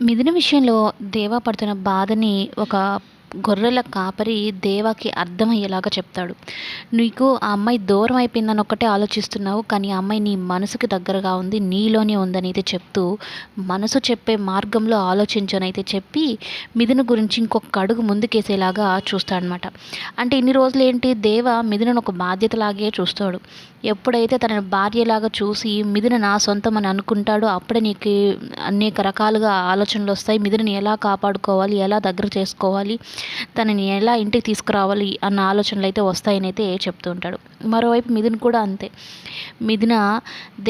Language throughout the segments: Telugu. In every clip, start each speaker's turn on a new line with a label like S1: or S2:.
S1: మిథున విషయంలో దేవా పడుతున్న బాధని ఒక గొర్రెల కాపరి దేవాకి అర్థమయ్యేలాగా చెప్తాడు. నీకు ఆ అమ్మాయి దూరం అయిపోయిందని ఒక్కటే ఆలోచిస్తున్నావు కానీ ఆ అమ్మాయి నీ మనసుకి దగ్గరగా ఉంది నీలోనే ఉందని అయితే చెప్తూ మనసు చెప్పే మార్గంలో ఆలోచించనైతే చెప్పి మిథున గురించి ఇంకొక అడుగు ముందుకేసేలాగా చూస్తాడనమాట. అంటే ఇన్ని రోజులు ఏంటి దేవ మిథునను ఒక బాధ్యతలాగే చూస్తాడు. ఎప్పుడైతే తన భార్యలాగా చూసి మిథున నా సొంతం అని అనుకుంటాడో అప్పుడే నీకు అనేక రకాలుగా ఆలోచనలు వస్తాయి. మిథునని ఎలా కాపాడుకోవాలి? ఎలా దగ్గర చేసుకోవాలి? తనని ఎలా ఇంటికి తీసుకురావాలి అన్న ఆలోచనలు అయితే వస్తాయని అయితే చెప్తూ ఉంటాడు. మరోవైపు మిథున్ కూడా అంతే. మిథున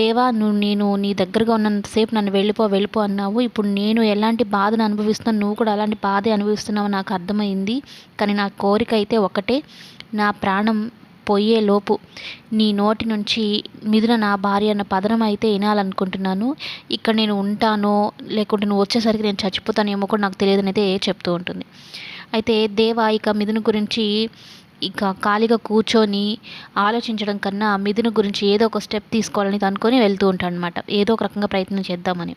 S1: దేవా నువ్వు నేను నీ దగ్గరగా ఉన్నంతసేపు నన్ను వెళ్ళిపో వెళ్ళిపో అన్నావు. ఇప్పుడు నేను ఎలాంటి బాధను అనుభవిస్తున్నాను నువ్వు కూడా అలాంటి బాధే అనుభవిస్తున్నావు నాకు అర్థమైంది. కానీ నా కోరిక అయితే ఒకటే. నా ప్రాణం పోయేలోపు నీ నోటి నుంచి మిథున నా భార్య అన్న పదనం అయితే వినాలనుకుంటున్నాను. ఇక్కడ నేను ఉంటానో లేకుంటే నువ్వు వచ్చేసరికి నేను చచ్చిపోతానేమో కూడా నాకు తెలియదని అయితే చెప్తూ ఉంటుంది. అయితే దేవ ఇక మిథును గురించి ఇక ఖాళీగా కూర్చొని ఆలోచించడం కన్నా మిథును గురించి ఏదో ఒక స్టెప్ తీసుకోవాలని అనుకొని వెళ్తూ ఉంటాడు అనమాట ఏదో ఒక రకంగా ప్రయత్నం చేద్దామని.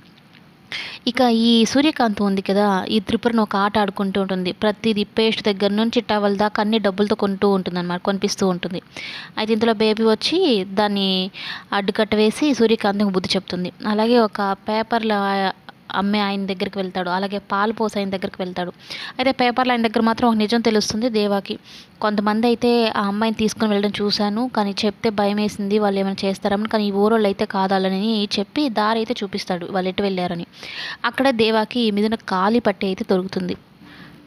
S1: ఇక ఈ సూర్యకాంత్ ఉంది కదా ఈ త్రిపురను ఒక ఆట ఆడుకుంటూ ఉంటుంది. ప్రతిదీ పేస్ట్ దగ్గర నుంచి టవల్ దాకా అన్ని డబ్బులతో కొంటూ ఉంటుంది అనమాట కొనిపిస్తూ ఉంటుంది. అయితే ఇందులో బేబీ వచ్చి దాన్ని అడ్డుకట్ట వేసి సూర్యకాంత్కి బుద్ధి చెప్తుంది. అలాగే ఒక పేపర్ల అమ్మే ఆయన దగ్గరికి వెళ్తాడు అలాగే పాలు పోసే ఆయన దగ్గరికి వెళ్తాడు. అయితే పేపర్లు ఆయన దగ్గర మాత్రం ఒక నిజం తెలుస్తుంది దేవాకి. కొంతమంది అయితే ఆ అమ్మాయిని తీసుకొని వెళ్ళడం చూశాను కానీ చెప్తే భయం వేసింది వాళ్ళు ఏమైనా చేస్తారని కానీ ఈ ఊరోళ్ళు అయితే కాదాలని చెప్పి దారి అయితే చూపిస్తాడు వాళ్ళు ఎటు వెళ్ళారని. అక్కడ దేవాకి మీద కాలి పట్టి అయితే దొరుకుతుంది.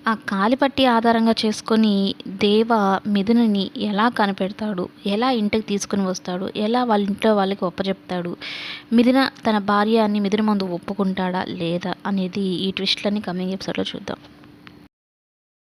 S1: ఆ కాలిపట్టి ఆధారంగా చేసుకొని దేవ మిథునని ఎలా కనిపెడతాడు? ఎలా ఇంటికి తీసుకుని వస్తాడు? ఎలా వాళ్ళ ఇంట్లో వాళ్ళకి ఒప్పచెప్తాడు? మిథున తన భార్య అని మిథున ముందు ఒప్పుకుంటాడా లేదా అనేది ఈ ట్విస్ట్లన్నీ కమింగ్ ఎపిసోడ్లో చూద్దాం.